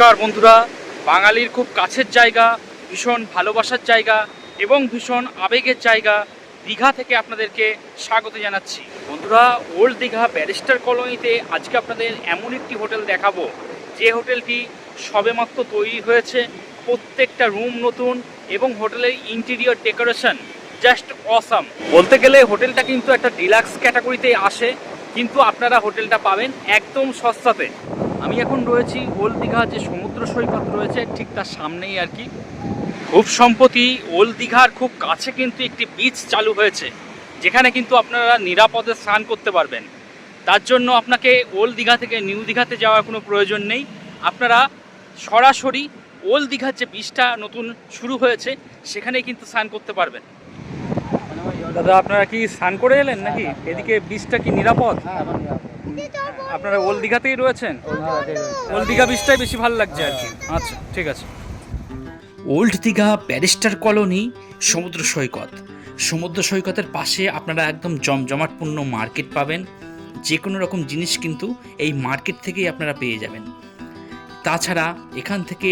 নমস্কার বন্ধুরা। বাঙালির খুব কাছের জায়গা, ভীষণ ভালোবাসার জায়গা এবং ভীষণ আবেগের জায়গা দীঘা থেকে আপনাদেরকে স্বাগত জানাচ্ছি। বন্ধুরা, ওল্ড দীঘা ব্যারিস্টার কলোনিতে আজকে আপনাদের এমন একটি হোটেল দেখাবো। যে হোটেলটি সবেমাত্র তৈরি হয়েছে প্রত্যেকটা রুম নতুন এবং হোটেলের ইন্টেরিয়র ডেকোরেশন জাস্ট অসাম। বলতে গেলে হোটেলটা কিন্তু একটা ডিলাক্স ক্যাটাগরিতে আসে। কিন্তু আপনারা হোটেলটা পাবেন একদম সস্তাতে। আমি এখন রয়েছি ওল দীঘা যে সমুদ্র সৈকত রয়েছে, ঠিক তার সামনেই আর কি। খুব সম্প্রতি ওল দীঘার খুব কাছে কিন্তু একটি বিচ চালু হয়েছে, যেখানে কিন্তু আপনারা নিরাপদে স্নান করতে পারবেন। তার জন্য আপনাকে ওল্ড দীঘা থেকে নিউ দীঘাতে যাওয়ার কোনো প্রয়োজন নেই। আপনারা সরাসরি ওল দীঘার যে বিচটা নতুন শুরু হয়েছে, সেখানেই কিন্তু স্নান করতে পারবেন। দাদা, আপনারা কি স্নান করে এলেন নাকি? এদিকে বিচটা কি নিরাপদ। আপনারা ওল্ড দীঘাতেই রয়েছেন। ওল্ড দীঘা বিচটাই বেশি ভালো লাগছে আর কি। আচ্ছা ঠিক আছে। ওল্ড দীঘা ব্যারিস্টার কলোনি, সমুদ্র সৈকত। সমুদ্র সৈকতের পাশে আপনারা একদম জমজমাটপূর্ণ মার্কেট পাবেন। যে কোনো রকম জিনিস কিন্তু এই মার্কেট থেকেই আপনারা পেয়ে যাবেন। তাছাড়া এখান থেকে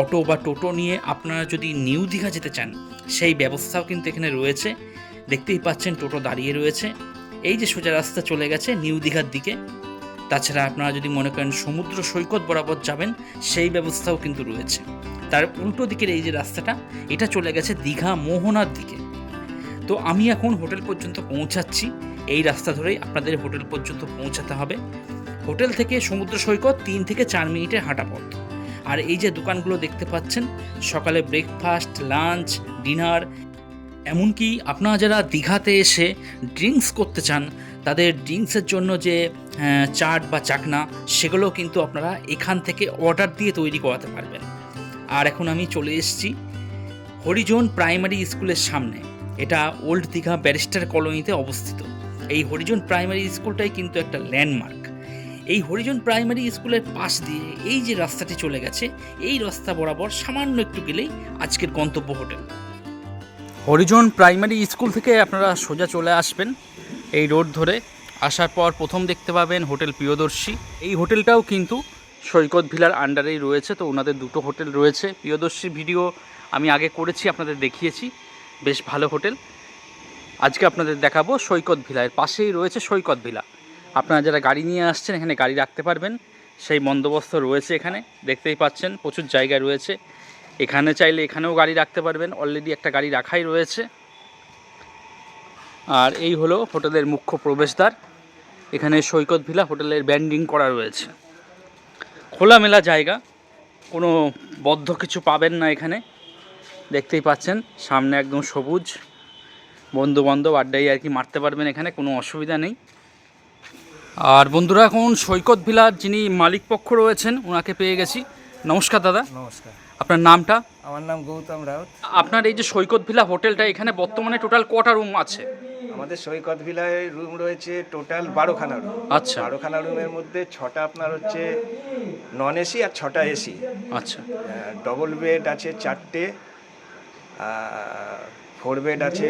অটো বা টোটো নিয়ে আপনারা যদি নিউ দীঘা যেতে চান, সেই ব্যবস্থাও কিন্তু এখানে রয়েছে। দেখতেই পাচ্ছেন টোটো দাঁড়িয়ে রয়েছে। এই যে সোজা রাস্তা চলে গেছে নিউ দীঘার দিকে। তাছাড়া আপনারা যদি মনে করেন সমুদ্র সৈকত বরাবর যাবেন, সেই ব্যবস্থাও কিন্তু রয়েছে। তার উল্টো দিকের এই যে রাস্তাটা, এটা চলে গেছে দীঘা মোহনার দিকে। তো আমি এখন হোটেল পর্যন্ত পৌঁছাচ্ছি। এই রাস্তা ধরেই আপনাদের হোটেল পর্যন্ত পৌঁছাতে হবে। হোটেল থেকে সমুদ্র সৈকত তিন থেকে চার মিনিটের হাঁটা পথ। আর এই যে দোকানগুলো দেখতে পাচ্ছেন, সকালে ব্রেকফাস্ট লাঞ্চ ডিনার এমনকি আপনারা যারা দীঘাতে এসে ড্রিঙ্কস করতে চান, তাদের ড্রিঙ্কসের জন্য যে চাট বা চাকনা, সেগুলো কিন্তু আপনারা এখান থেকে অর্ডার দিয়ে তৈরি করাতে পারবেন। আর এখন আমি চলে এসেছি হরিজন প্রাইমারি স্কুলের সামনে। এটা ওল্ড দীঘা ব্যারিস্টার কলোনিতে অবস্থিত। এই হরিজন প্রাইমারি স্কুলটাই কিন্তু একটা ল্যান্ডমার্ক এই হরিজন প্রাইমারি স্কুলের পাশ দিয়ে এই যে রাস্তাটি চলে গেছে, এই রাস্তা বরাবর সামান্য একটু গেলেই আজকের গন্তব্য হোটেল। হরিজন প্রাইমারি স্কুল থেকে আপনারা সোজা চলে আসবেন এই রোড ধরে। আসার পর প্রথম দেখতে পাবেন হোটেল প্রিয়দর্শী। এই হোটেলটাও কিন্তু সৈকত ভিলার আন্ডারেই রয়েছে, তো ওনাদের দুটো হোটেল রয়েছে। প্রিয়দর্শী ভিডিও আমি আগে করেছি, আপনাদের দেখিয়েছি। বেশ ভালো হোটেল। আজকে আপনাদের দেখাবো সৈকত ভিলা। এর পাশেই রয়েছে সৈকত ভিলা। আপনারা যারা গাড়ি নিয়ে আসছেন, এখানে গাড়ি রাখতে পারবেন। সেই বন্দোবস্ত রয়েছে এখানে। দেখতেই পাচ্ছেন, প্রচুর জায়গা রয়েছে। এখানে চাইলে এখানেও গাড়ি রাখতে পারবেন। অলরেডি একটা গাড়ি রাখাই রয়েছে। আর এই হলো হোটেলের মুখ্য প্রবেশদ্বার। এখানে সৈকত ভিলা হোটেলের ব্যান্ডিং করা রয়েছে। খোলামেলা জায়গা। কোনো বদ্ধ কিছু পাবেন না এখানে। দেখতেই পাচ্ছেন, সামনে একদম সবুজ। বন্ধু বান্ধব আড্ডাই আর কি মারতে পারবেন এখানে, কোনো অসুবিধা নেই। আর বন্ধুরা, এখন সৈকত ভিলার যিনি মালিক পক্ষ রয়েছেন ওনাকে পেয়ে গেছি। নমস্কার দাদা। নমস্কার। আপনার নামটা? আমার নাম গৌতম রাউত। আপনার এই যে সৈকত ভিলা হোটেলটা এখানে বর্তমানে টোটাল কটা রুম আছে? আমাদের সৈকত ভিলায় রুম রয়েছে টোটাল বারোখানা রুম। আচ্ছা। বারোখানা রুমের মধ্যে ছটা আপনার হচ্ছে নন এসি আর ছটা এসি আচ্ছা। ডবল বেড আছে চারটে ফোর বেড আছে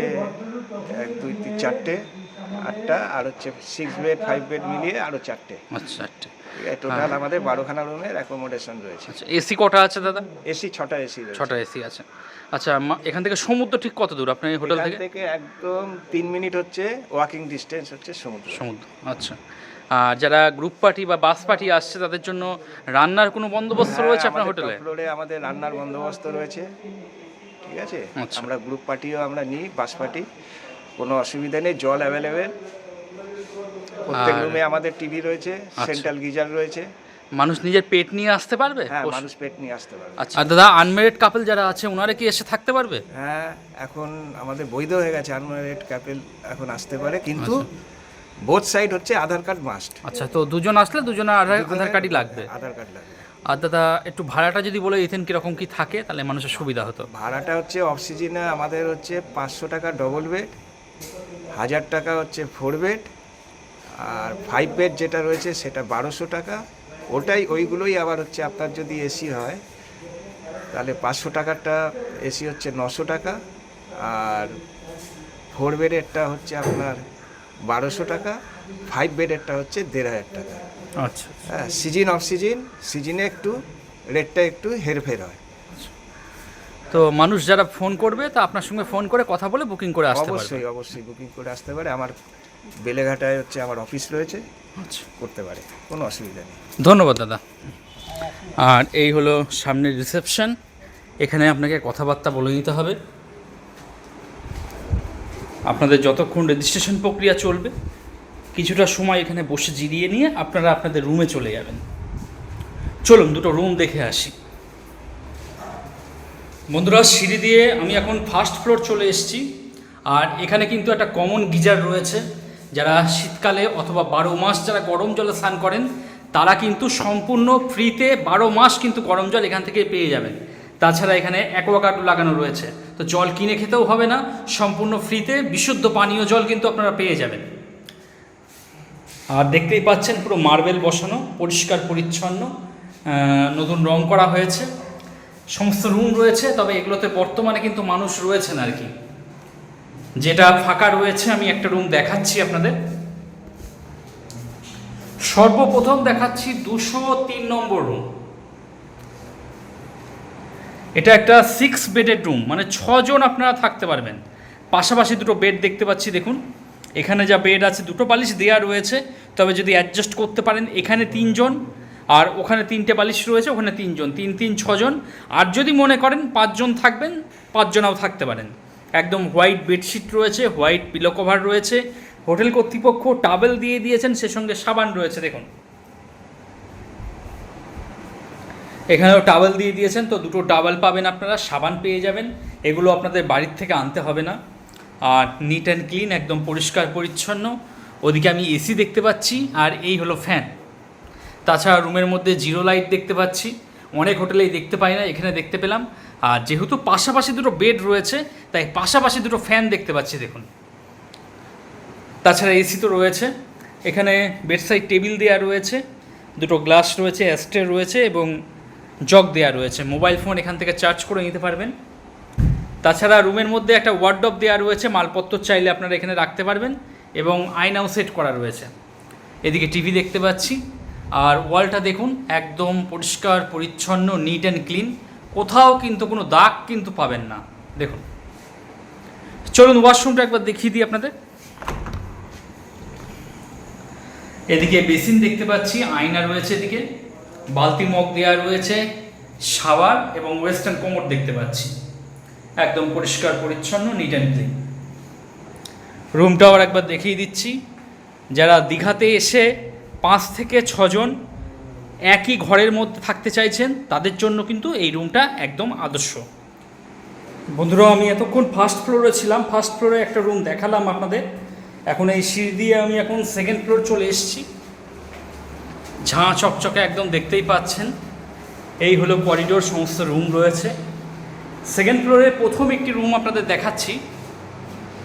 এক দুই তিন চারটে আটটা আর হচ্ছে সিক্স বেড ফাইভ বেড মিলিয়ে আরও চারটে। আচ্ছা আচ্ছা টোটাল আমাদের বারোখানা রুমের অ্যাকোমোডেশন রয়েছে। আচ্ছা এসি কটা আছে দাদা? এসি ছটা এসি ছটা এসি আছে। আচ্ছা এখান থেকে সমুদ্র ঠিক কত দূর? আপনার এই হোটেল থেকে? থেকে একদম তিন মিনিট হচ্ছে ওয়াকিং ডিস্টেন্স হচ্ছে সমুদ্র। সমুদ্র আচ্ছা। আর যারা গ্রুপ পার্টি বা বাস পার্টি আসছে তাদের জন্য রান্নার কোনো বন্দোবস্ত রয়েছে আপনার হোটেলে? ফ্লোরে আমাদের রান্নার বন্দোবস্ত রয়েছে। ঠিক আছে? আচ্ছা। আমরা গ্রুপ পার্টিও আমরা নিই বাস পার্টি কোনো অসুবিধা নেই জল অ্যাভেলেবেল প্রত্যেক রুমে আমাদের টিভি রয়েছে আচ্ছা। সেন্ট্রাল গিজার রয়েছে। মানুষ নিজের পেট নিয়ে আসতে পারবে? হ্যাঁ মানুষ পেট নিয়ে আসতে পারবে। আচ্ছা। আর দাদা আনমেরিড কাপল যারা আছে ওনারা কি এসে থাকতে পারবে? হ্যাঁ এখন আমাদের বৈধ হয়ে গেছে আনম্যারিড কাপেল এখন আসতে পারে কিন্তু বোথ সাইড হচ্ছে আধার কার্ড মাস্ট আচ্ছা তো দুজন আসলে দুজনের আধার আধার কার্ডই লাগবে। আধার কার্ড লাগবে। আর দাদা একটু ভাড়াটা যদি বলে দিতেন কীরকম কি থাকে তাহলে মানুষের সুবিধা হতো। ভাড়াটা হচ্ছে অফ সিজনে আমাদের হচ্ছে পাঁচশো টাকা ডবল বেড হাজার টাকা হচ্ছে ফোর বেড আর ফাইভ বেড যেটা রয়েছে সেটা বারোশো টাকা। ওটাই ওইগুলোই আবার হচ্ছে আপনার যদি এসি হয় তাহলে পাঁচশো টাকারটা এসি হচ্ছে নশো টাকা। আর ফোর বেডেরটা হচ্ছে আপনার বারোশো টাকা ফাইভ বেডেরটা হচ্ছে দেড় হাজার টাকা। আচ্ছা হ্যাঁ সিজন অফ সিজন সিজনে একটু রেটটা একটু হেরফের হয়। তো মানুষ যারা ফোন করবে তা আপনার সঙ্গে ফোন করে কথা বলে বুকিং করে আসতে অবশ্যই অবশ্যই বুকিং করে আসতে পারে। আমার বেলেঘাটায় হচ্ছে আমার অফিস রয়েছে। আচ্ছা। করতে পারে কোনো অসুবিধা নেই। ধন্যবাদ দাদা। আর এই হলো সামনের রিসেপশন এখানে আপনাকে কথাবার্তা বলে নিতে হবে। আপনাদের যতক্ষণ রেজিস্ট্রেশন প্রক্রিয়া চলবে কিছুটা সময় এখানে বসে জিরিয়ে নিয়ে আপনারা আপনাদের রুমে চলে যাবেন। চলুন দুটো রুম দেখে আসি। বন্ধুরা সিঁড়ি দিয়ে আমি এখন ফার্স্ট ফ্লোর চলে এসেছি। আর এখানে কিন্তু একটা কমন গিজার রয়েছে। যারা শীতকালে অথবা বারো মাস যারা গরম জলে স্নান করেন, তারা কিন্তু সম্পূর্ণ ফ্রিতে বারো মাস কিন্তু গরম জল এখান থেকে পেয়ে যাবেন। তাছাড়া এখানে অ্যাকোয়াগার্ড লাগানো রয়েছে। তো জল কিনে খেতেও হবে না, সম্পূর্ণ ফ্রিতে বিশুদ্ধ পানীয় জল কিন্তু আপনারা পেয়ে যাবেন। আর দেখতেই পাচ্ছেন পুরো মার্বেল বসানো, পরিষ্কার পরিচ্ছন্ন নতুন রং করা হয়েছে। সমস্ত রুম রয়েছে, তবে এগুলোতে বর্তমানে কিন্তু মানুষ রয়েছেন আর কি। যেটা ফাঁকা রয়েছে, আমি একটা রুম দেখাচ্ছি আপনাদের। সর্বপ্রথম দেখাচ্ছি দুশো তিন নম্বর রুম এটা একটা সিক্স বেডেড রুম মানে ছজন আপনারা থাকতে পারবেন। পাশাপাশি দুটো বেড দেখতে পাচ্ছি, দেখুন। এখানে যা বেড আছে, দুটো বালিশ দেওয়া রয়েছে। তবে যদি অ্যাডজাস্ট করতে পারেন, এখানে তিনজন আর ওখানে তিনটে বালিশ রয়েছে, ওখানে তিনজন। তিন তিন, ছজন। আর যদি মনে করেন পাঁচজন থাকবেন, পাঁচজনাও থাকতে পারেন। একদম হোয়াইট বেডশিট রয়েছে, হোয়াইট পিলো কভার রয়েছে। হোটেল কর্তৃপক্ষ টাবেল দিয়ে দিয়েছেন, সে সঙ্গে সাবান রয়েছে, দেখুন। এখানেও টাওয়েল দিয়ে দিয়েছেন, তো দুটো টাওয়েল পাবেন আপনারা, সাবান পেয়ে যাবেন। এগুলো আপনাদের বাড়ির থেকে আনতে হবে না। আর নিট অ্যান্ড ক্লিন একদম পরিষ্কার পরিচ্ছন্ন। ওদিকে আমি এসি দেখতে পাচ্ছি, আর এই হলো ফ্যান তাছাড়া রুমের মধ্যে জিরো লাইট দেখতে পাচ্ছি। অনেক হোটেলেই দেখতে পাই না, এখানে দেখতে পেলাম। আর যেহেতু পাশাপাশি দুটো বেড রয়েছে, তাই পাশাপাশি দুটো ফ্যান দেখতে পাচ্ছি, দেখুন। তাছাড়া এসি তো রয়েছে। এখানে বেডসাইড টেবিল দেওয়া রয়েছে, দুটো গ্লাস রয়েছে, অ্যাস্ট্রে রয়েছে এবং জগ দেওয়া রয়েছে। মোবাইল ফোন এখান থেকে চার্জ করে নিতে পারবেন। তাছাড়া রুমের মধ্যে একটা ওয়ার্ডব দেওয়া রয়েছে, মালপত্র চাইলে আপনারা এখানে রাখতে পারবেন এবং আয়নাও সেট করা রয়েছে। এদিকে টিভি দেখতে পাচ্ছি। আর ওয়ালটা দেখুন, একদম পরিষ্কার, পরিচ্ছন্ন নিট অ্যান্ড ক্লিন কোথাও কিন্তু কোনো দাগ কিন্তু পাবেন না। দেখুন। চলুন ওয়াশরুমটা একবার দেখিয়ে দিই আপনাদের। এদিকে বেসিন দেখতে পাচ্ছি, আয়না রয়েছে এদিকে, বালতি মগ দেওয়া রয়েছে, শাওয়ার এবং ওয়েস্টার্ন কোমর দেখতে পাচ্ছি। একদম পরিষ্কার, পরিচ্ছন্ন নিট অ্যান্ড ক্লিন রুমটাও একবার দেখিয়ে দিচ্ছি। যারা দীঘাতে এসে পাঁচ থেকে ছজন একই ঘরের মধ্যে থাকতে চাইছেন, তাদের জন্য কিন্তু এই রুমটা একদম আদর্শ। বন্ধুরা, আমি এতক্ষণ ফার্স্ট ফ্লোরে ছিলাম। ফার্স্ট ফ্লোরে একটা রুম দেখালাম আপনাদের। এখন এই সিঁড়ি দিয়ে আমি এখন সেকেন্ড ফ্লোর চলে এসেছি। ঝাঁ চকচকে একদম দেখতেই পাচ্ছেন। এই হলো করিডোর সমস্ত রুম রয়েছে। সেকেন্ড ফ্লোরে প্রথম একটি রুম আপনাদের দেখাচ্ছি।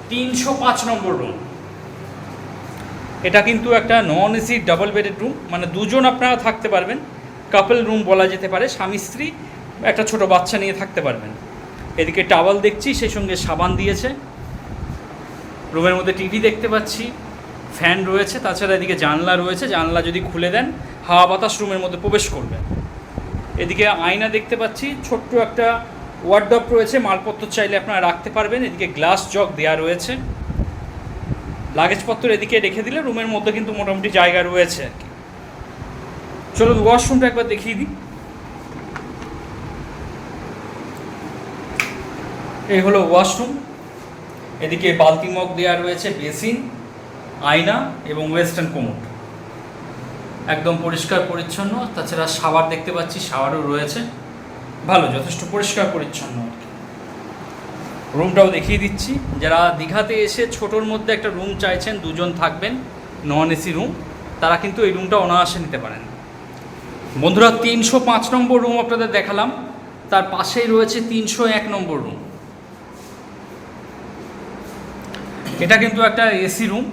তিনশো পাঁচ নম্বর রুম এটা কিন্তু একটা non AC double bedded room মানে দুজন আপনারা থাকতে পারবেন। কাপল রুম বলা যেতে পারে, স্বামী স্ত্রী, একটা ছোট বাচ্চা নিয়ে থাকতে পারবেন। এদিকে টাওয়াল দেখছি, সেই সঙ্গে সাবান দিয়েছে। রুমের মধ্যে টিভি দেখতে পাচ্ছি ফ্যান রয়েছে, তাছাড়া এদিকে জানলা রয়েছে। জানলা যদি খুলে দেন, হাওয়া বাতাস রুমের মধ্যে প্রবেশ করবে। এদিকে আয়না দেখতে পাচ্ছি, ছোট্ট একটা ওয়ার্ডপ রয়েছে, মালপত্র চাইলে আপনারা রাখতে পারবেন। এদিকে গ্লাস জগ দেওয়া রয়েছে। লাগেজপত্র এদিকে রেখে দিলে রুমের মধ্যে কিন্তু মোটামুটি জায়গা রয়েছে আর কি। চলুন ওয়াশরুমটা একবার দেখিয়ে দিই। এই হলো ওয়াশরুম এদিকে বালতি মগ দেওয়া রয়েছে, বেসিন, আয়না এবং ওয়েস্টার্ন কোমোট একদম পরিষ্কার পরিচ্ছন্ন, তাছাড়া শাওয়ার দেখতে পাচ্ছি, শাওয়ারও রয়েছে। ভালো, যথেষ্ট পরিষ্কার পরিচ্ছন্ন আর কি। রুমটাও দেখিয়ে দিচ্ছি। যারা দীঘাতে এসে ছোটোর মধ্যে একটা রুম চাইছেন, দুজন থাকবেন, নন এসি রুম, তারা কিন্তু এই রুমটা অনায়াসে নিতে পারেন। বন্ধুরা, তিনশো পাঁচ নম্বর রুম আপনাদের দেখালাম। তার পাশেই রয়েছে তিনশো এক নম্বর রুম। এটা কিন্তু একটা এসি রুম।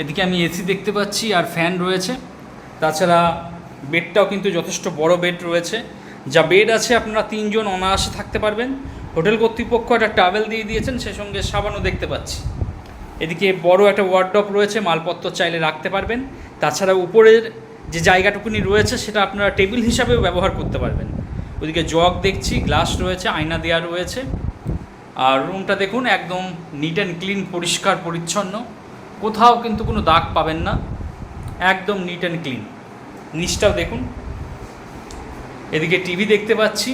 এদিকে আমি এসি দেখতে পাচ্ছি আর ফ্যান রয়েছে। তাছাড়া বেডটাও কিন্তু যথেষ্ট বড় বেড রয়েছে। যা বেড আছে, আপনারা তিনজন অনায়াসে থাকতে পারবেন। হোটেল কর্তৃপক্ষ একটা টাওয়েল দিয়ে দিয়েছেন, সে সঙ্গে সাবানও দেখতে পাচ্ছি। এদিকে বড় একটা ওয়ার্ডপ রয়েছে, মালপত্র চাইলে রাখতে পারবেন। তাছাড়া উপরের যে জায়গাটুকুনি রয়েছে, সেটা আপনারা টেবিল হিসাবেও ব্যবহার করতে পারবেন। ওদিকে জগ দেখছি, গ্লাস রয়েছে, আয়না দেওয়া রয়েছে। আর রুমটা দেখুন, একদম নিট অ্যান্ড ক্লিন পরিষ্কার, পরিচ্ছন্ন। কোথাও কিন্তু কোনো দাগ পাবেন না, একদম নিট অ্যান্ড ক্লিন নিচটাও দেখুন। এদিকে টিভি দেখতে পাচ্ছি,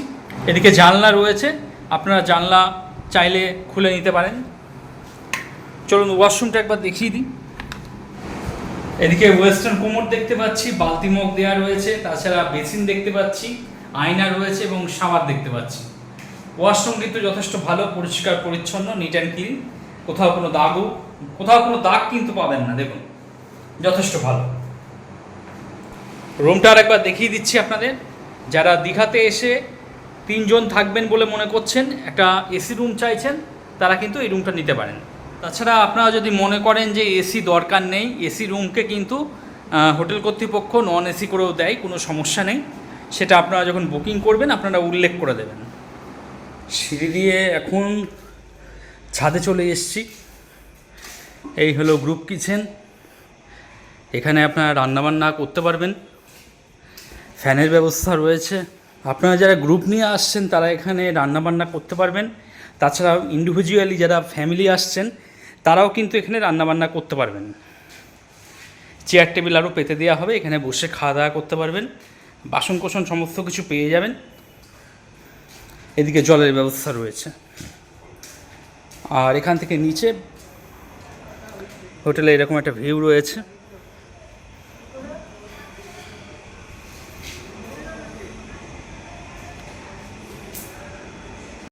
এদিকে জানলা রয়েছে আপনারা জানলা চাইলে খুলে নিতে পারেন। চলুন ওয়াশরুমটা একবার দেখিয়ে দিই। এদিকে ওয়েস্টার্ন কোমর দেখতে পাচ্ছি, বালতি মগ দেওয়া রয়েছে, তাছাড়া বেসিন দেখতে পাচ্ছি, আয়না রয়েছে এবং সাবান দেখতে পাচ্ছি। ওয়াশরুম কিন্তু যথেষ্ট ভালো, পরিষ্কার, পরিচ্ছন্ন নিট অ্যান্ড ক্লিন কোথাও কোনো দাগও, কোথাও কোনো দাগ কিন্তু পাবেন না, দেখুন। যথেষ্ট ভালো। রুমটা আর একবার দেখিয়ে দিচ্ছি আপনাদের। যারা দীঘাতে এসে তিনজন থাকবেন বলে মনে করছেন, একটা এসি রুম চাইছেন, তারা কিন্তু এই রুমটা নিতে পারেন। তাছাড়া আপনারা যদি মনে করেন যে এসি দরকার নেই, এসি রুমকে কিন্তু হোটেল কর্তৃপক্ষ নন এসি করেও দেয়, কোনো সমস্যা নেই। সেটা আপনারা যখন বুকিং করবেন, আপনারা উল্লেখ করে দেবেন। সিঁড়ি দিয়ে এখন ছাদে চলে এসেছি। এই হলো গ্রুপ কিচেন এখানে আপনারা রান্নাবান্না করতে পারবেন। ফ্যানের ব্যবস্থা রয়েছে। আপনারা যারা গ্রুপ নিয়ে আসছেন, তারা এখানে রান্নাবান্না করতে পারবেন। তাছাড়া ইন্ডিভিজুয়ালি যারা ফ্যামিলি আসছেন, তারাও কিন্তু এখানে রান্নাবান্না করতে পারবেন। চেয়ার টেবিল আরও পেতে দেওয়া হবে, এখানে বসে খাওয়া দাওয়া করতে পারবেন। বাসন কোসন সমস্ত কিছু পেয়ে যাবেন। এদিকে জলের ব্যবস্থা রয়েছে। আর এখান থেকে নিচে হোটেলে এরকম একটা ভিউ রয়েছে।